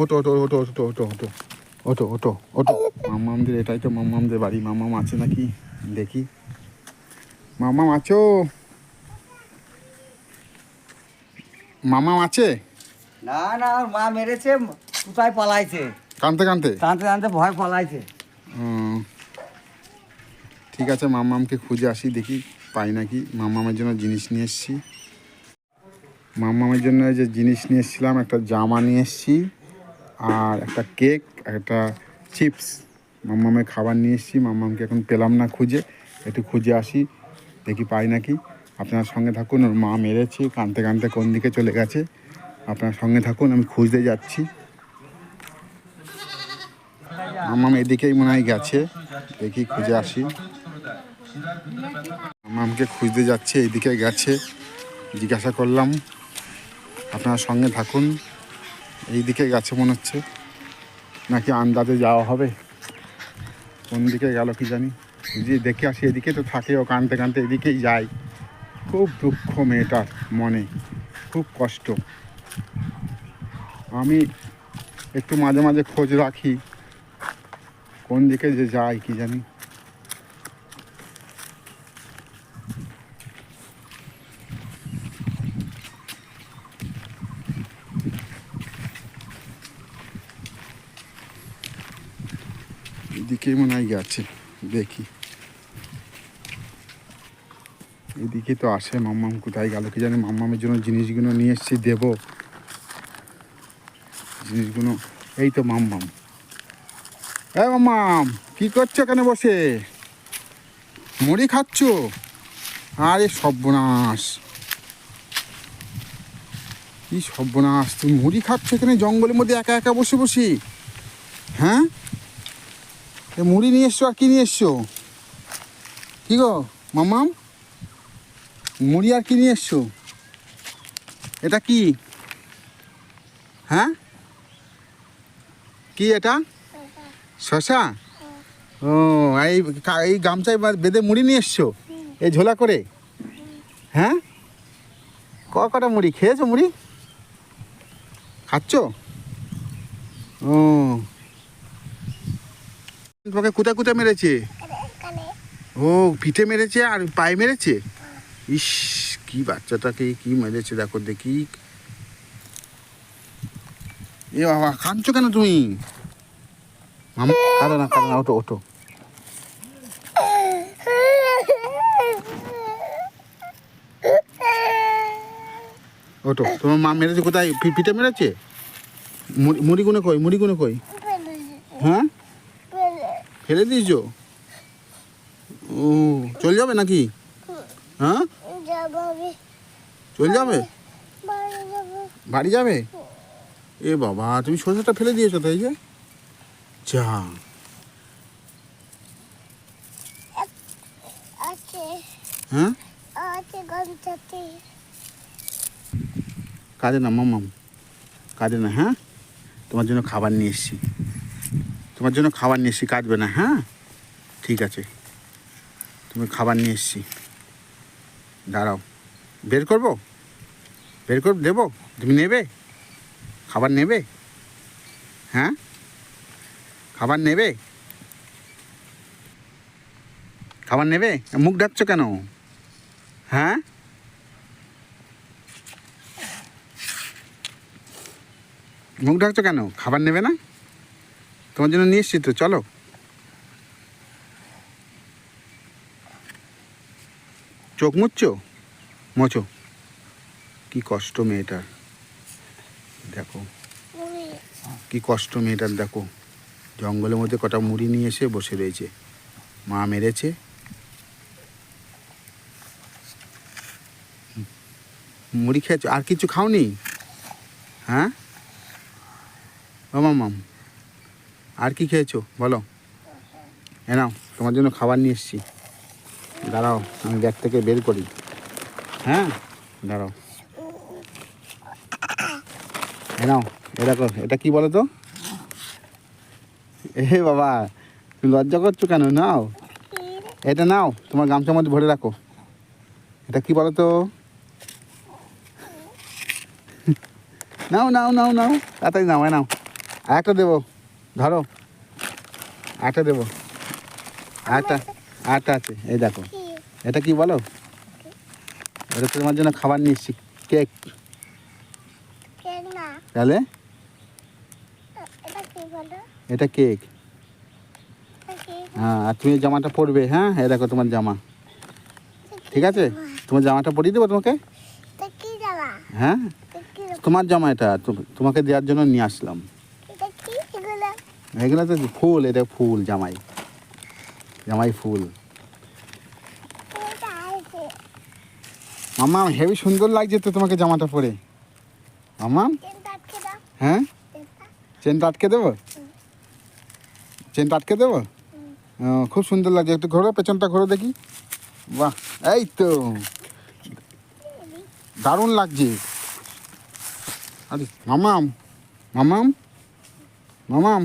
ওটো ওটো ওটো ওটো ওটো ওটো ওটো ওটো ওটো মামামদের এটাই তো মামামদের বাড়ি। মামাম আছে নাকি? দেখি। মামাম আছো? মামাম আছে? না না ওর মা মেরেছে কোথায় পালাইছে? কানতে কানতে? টানতে টানতে ভয় পালাইছে। ঠিক আছে মামামকে খুঁজে আসি দেখি পাই নাকি। মামামের জন্য জিনিস নিয়ে এসেছি। মামামের জন্য যে জিনিস নিয়ে এসেছিলাম একটা জামা নিয়ে এসেছি। আর একটা কেক, একটা চিপস। মামামের খাবার নিয়ে এসেছি মামামকে এখন পেলাম না খুঁজে। একটু খুঁজে আসি, দেখি পাই নাকি। আপনার সঙ্গে থাকুন, ওর মা মেরেছে, কানতে কানতে কোন দিকে চলে গেছে। আপনার সঙ্গে থাকুন, আমি খুঁজতে যাচ্ছি। মামাম এদিকেই মনে হয় গেছে, দেখি খুঁজে আসি। মামামকে খুঁজতে যাচ্ছে, এইদিকে গেছে। জিজ্ঞাসা করলাম, আপনার সঙ্গে থাকুন এইদিকে গেছে মনে হচ্ছে। নাকি আন্দাজে যাওয়া হবে? কোন দিকে গেল কি জানি। যে দেখে আসি এদিকে তো থাকে ও কানতে কানতে এদিকেই যায়। খুব দুঃখ মেয়েটার মনে, খুব কষ্ট। আমি একটু মাঝে মাঝে খোঁজ রাখি, কোন দিকে যে যায় কি জানি। এদিকে মনে হয় গেছে দেখি। এদিকে তো আসে মাম্মাম, কোথায় গেল কি জানি? মাম্মামের জন্য জিনিসগুলো নিয়ে এসেছি, দেবো। জিনিসগুলো, এই তো মাম্মাম। এ মাম্মাম, কি করছ এখানে বসে? মুড়ি খাচ্ছ? আরে সর্বনাশ। কি সর্বনাশ, তুমি মুড়ি খাচ্ছ এখানে জঙ্গলের মধ্যে একা একা বসে বসে? হ্যাঁ? এ, মুড়ি নিয়ে এসছো আর কি নিয়ে এসছো? কি গো মামাম মুড়ি আর কি নিয়ে এসছো? এটা কি? হ্যাঁ? কি এটা? শশা ও, এই এই গামছায় বেঁধে মুড়ি নিয়ে এসছো? এই ঝোলা করে? হ্যাঁ? ক, কটা মুড়ি? খেয়েছো মুড়ি? খাচ্ছ? ও তোমাকে কোথায় কোথায় মেরেছে? ও পিঠে মেরেছে আর পায়ে মেরেছে? ইস কি বাচ্চাটাকে কি মেরেছে দেখো দেখি। এ বাবা কাঁদছো কেন তুমি? মামা কাঁদো না কাঁদো না তোমার মা মেরেছে কোথায়? পিঠে মেরেছে? মুড়ি মুড়িগুলো কই মুড়ি মুড়িগুলো কই? হ্যাঁ? ফেলে দিয়েছ? ও চলে যাবে নাকি? হ্যাঁ? চলে যাবে? বাড়ি যাবে। এ বাবা তুমি সরষেটা ফেলে দিয়েছ তাই যে? যা। হ্যাঁ? কাজে না মামাম কাজে না হ্যাঁ? তোমার জন্য খাবার নিয়ে এসছি। তোমার জন্য খাবার নিয়ে এসছি কাটবে না হ্যাঁ? ঠিক আছে। তুমি খাবার নিয়ে এসছি। দাঁড়াও। বের করব? বের কর দেবো? তুমি নেবে? খাবার নেবে? হ্যাঁ? খাবার নেবে? খাবার নেবে? মুখ ডাকছো কেন? হ্যাঁ? মুখ ডাকছো কেন? খাবার নেবে না? তোমার জন্য নিয়ে এসছি তো চলো। চোখ মুচ্ছো? মোচো কি কষ্ট মেয়েটার। দেখো। কি কষ্ট মেয়েটার, দেখো। জঙ্গলের মধ্যে কটা মুড়ি নিয়ে এসে বসে রয়েছে। মা মেরেছে। মুড়ি খেয়েছো? আর কিছু খাওনি? হ্যাঁ? ও মাম। আর কি খেয়েছো? বলো। এ নাও, তোমার জন্য খাবার নিয়ে এসেছি। দাঁড়াও, আমি ব্যাগ থেকে বের করি। হ্যাঁ? দাঁড়াও। এ নাও, এ দেখো, এটা কি বলো তো? এ বাবা, তুমি লজ্জা করছ কেন? নাও। এটা নাও, তোমার গামছার মধ্যে ভরে রাখো। এটা কি বলো তো? নাও নাও নাও নাও। তাড়াতাড়ি নাও নাও। আর একটা দেবো। ধরো। একটা দেবো। আরেকটা আরেকটা আছে। এই দেখো। এটা কি বলো? এটা তোমার জন্য খাবার নিচ্ছি। কেক। তাহলে? এটা কেক। হ্যাঁ আর তুমি জামাটা পরবে হ্যাঁ? এই দেখো তোমার জামা। ঠিক আছে? তোমার জামাটা পরিয়ে দেবো তোমাকে? হ্যাঁ? তোমার জামা এটা। তোমাকে দেওয়ার জন্য নিয়ে আসলাম। এগুলো? তো ফুল এটা ফুল জামাই। জামাই ফুল। মামা হেভি সুন্দর লাগছে তো তোমাকে জামাটা পরে। মামা হ্যাঁ? চেনটা? আটকে দেবো? চেনটা আটকে দেবো? খুব সুন্দর লাগছে। একটু ঘোরো পেছনটা ঘোরো দেখি। বাহ এই তো। দারুণ লাগছে। আরে মামাম মামাম মামাম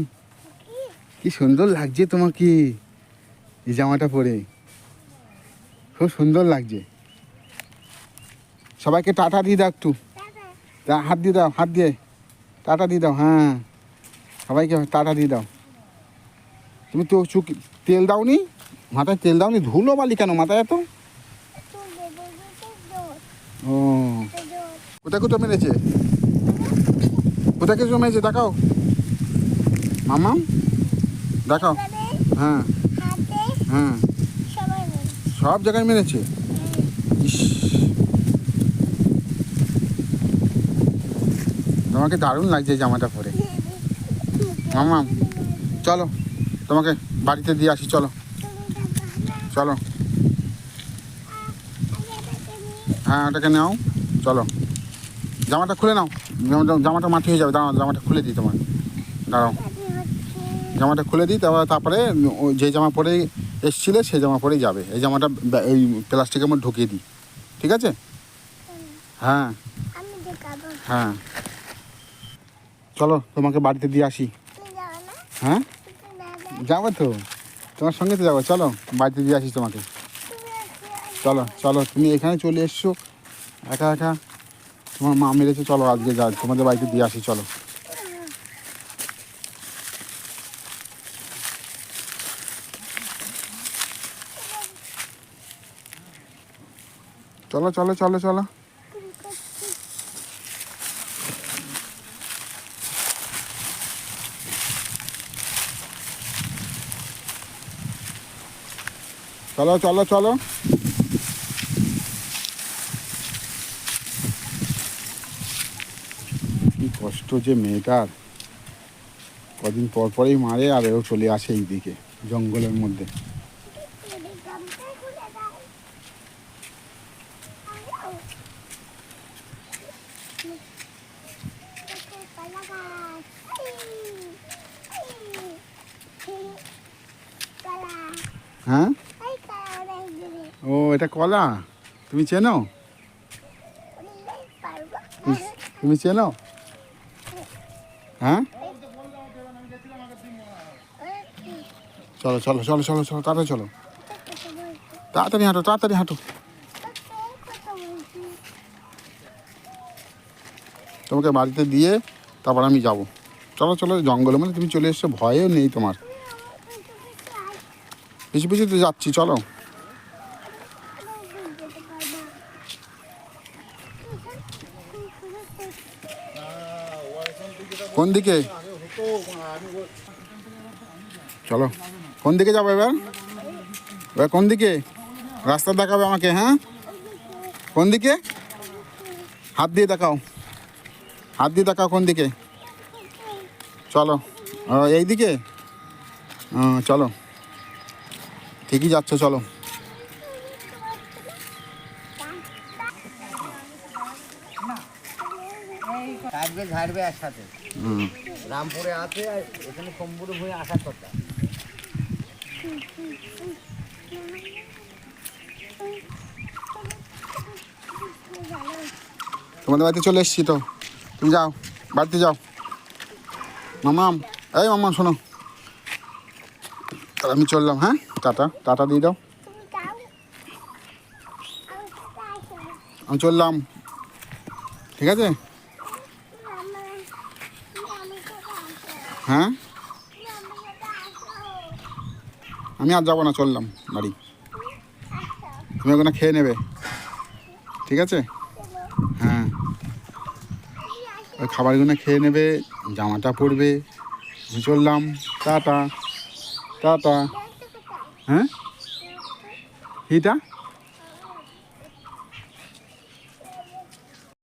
কি সুন্দর লাগছে তোমাকে এই জামাটা পরে। খুব সুন্দর লাগছে। সবাইকে টাটা দিয়ে দাও একটু। তা হাত দিয়ে দাও, হাত দিয়ে। টাটা দিয়ে দাও হ্যাঁ। সবাইকে টাটা দিয়ে দাও। তুমি তো চুক, তেল দাওনি? মাথায় তেল দাওনি? ধুলো বালি কেন মাথায় এত? ও। কোথায় কোথায় মেরেছে? কোথায় কিছু মেরেছে? দেখাও। মামাম দেখাও হ্যাঁ। হ্যাঁ। সব জায়গায় মেরেছে ইস। তোমাকে দারুণ লাগছে জামাটা পরে। মামাম চলো। তোমাকে বাড়িতে দিয়ে আসি, চলো। চলো। হ্যাঁ ওটাকে নাও। চলো। জামাটা খুলে নাও। জামাটা- জামাটা মাটি হয়ে যাবে। দাঁড়াও, জামাটা খুলে দিই তোমার দাঁড়াও। জামাটা খুলে দিই তারপরে যে জামা পরে এসছিলে সেই জামা পরেই যাবে। এই জামাটা এই প্লাস্টিকের মধ্যে ঢুকিয়ে দিই। ঠিক আছে? হ্যাঁ। হ্যাঁ। চলো তোমাকে বাড়িতে দিয়ে আসি। হ্যাঁ? যাব? তো। তোমার সঙ্গে তো যাব। চলো বাড়িতে দিয়ে আসি তোমাকে। চলো চলো তুমি এখানে চলে এসছো। একা একা। তোমার মা মেরেছে চলো আজকে যা তোমাদের বাড়িতে দিয়ে আসি চলো। চলো চলো চলো চলো। চলো চলো চলো। কি কষ্ট যে মেয়েটার। কদিন পর পরেই মারে আর এও চলে আসে এই দিকে জঙ্গলের মধ্যে তুমি গামছা খুলে দাও আও দেখো কলা গাছ কলা হ্যাঁ? ও, এটা কলা? তুমি চেনো? তুমি চেনো? হ্যাঁ? চলো চলো চলো চলো চলো, তাড়াতাড়ি চলো। তাড়াতাড়ি হাঁটো তাড়াতাড়ি হাঁটো। তোমাকে বাড়িতে দিয়ে তারপর আমি যাব। চলো চলো, জঙ্গলে মানে তুমি চলে এসছো, ভয়ও নেই তোমার। পিছু পিছু তো যাচ্ছি, চলো। কোন দিকে? চলো, কোন দিকে যাব এবার? এবার কোন দিকে? রাস্তা দেখাবে আমাকে হ্যাঁ? কোন দিকে? হাত দিয়ে দেখাও। হাত দিয়ে দেখাও কোন দিকে? চলো। এই দিকে চলো। ঠিকই যাচ্ছ চলো। কাটবে ঝাড়বে একসাথে। রামপুরে আছে আর এখানে ভুঁয়ে আসার কথা। তোমাদের বাড়িতে চলে এসেছি তো? তুমি যাও, বাড়িতে যাও। মামাম, এই মামাম, শোনো। তাহলে আমি চললাম হ্যাঁ? টাটা টাটা দিয়ে দাও। আমি চললাম। ঠিক আছে? হ্যাঁ? আমি আর যাব না, চললাম, বাড়ি। তুমি ওখানে খেয়ে নেবে। ঠিক আছে হ্যাঁ ওই খাবারগুলো খেয়ে নেবে জামাটা পরবে। চললাম টাটা টাটা। হ্যাঁ? এইটা?